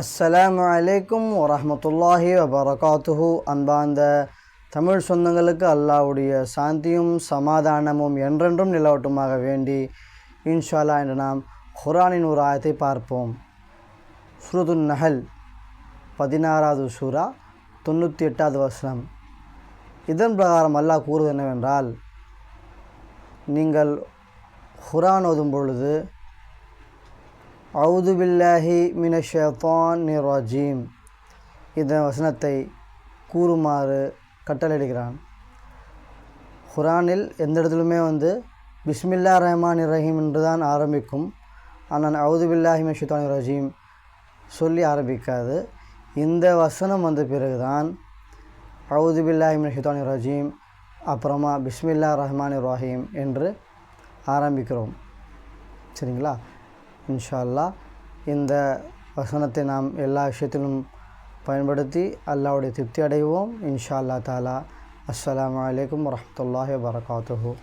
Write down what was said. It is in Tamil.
அஸ்ஸலாமு அலைக்கும் வரமத்துல்லாஹி வபரகாத்துஹு. அன்பார்ந்த தமிழ் சொந்தங்களுக்கு அல்லாஹ்வுடைய சாந்தியும் சமாதானமும் என்றென்றும் நிலவட்டுமாக வேண்டி இன்ஷா அல்லாஹ் நாம் குரானின் ஒரு ஆயத்தை பார்ப்போம். சுருதுன் நஹல் பதினாறாவது சூரா தொண்ணூற்றி எட்டாவது வசனம். இதன் பிரகாரம் அல்லாஹ் கூறுவது என்னவென்றால் நீங்கள் குரான் ஓதும் பொழுது அவுது பில்லாஹி மினஷான் ஷேத்தான் ரஜீம். இந்த வசனத்தை கூறுமாறு கட்டளையிடுகிறான். குரானில் எந்த இடத்துலுமே வந்து பிஸ்மில்லா ரஹ்மான் ரஹீம் என்று தான் ஆரம்பிக்கும். ஆனால் அவுது பில்லாஹி மினஷான் ஷேத்தான் ரஜீம் சொல்லி ஆரம்பிக்காது. இந்த வசனம் வந்த பிறகுதான் அவுது பில்லாஹி மினஷான் ஷேத்தான் ரஜீம் அப்புறமா பிஸ்மில்லா ரஹ்மான் ரஹீம் என்று ஆரம்பிக்கிறோம். சரிங்களா? இன்ஷால்லா. இந்த வசனத்தை நாம் எல்லா விஷயத்திலும் பயன்படுத்தி அல்லாவுடைய திருப்தி அடைவோம். இன்ஷா அல்லா தாலா. அஸ்லாம் வலைக்கம் வரமத்துல்லாஹி வரகாத்துஹூ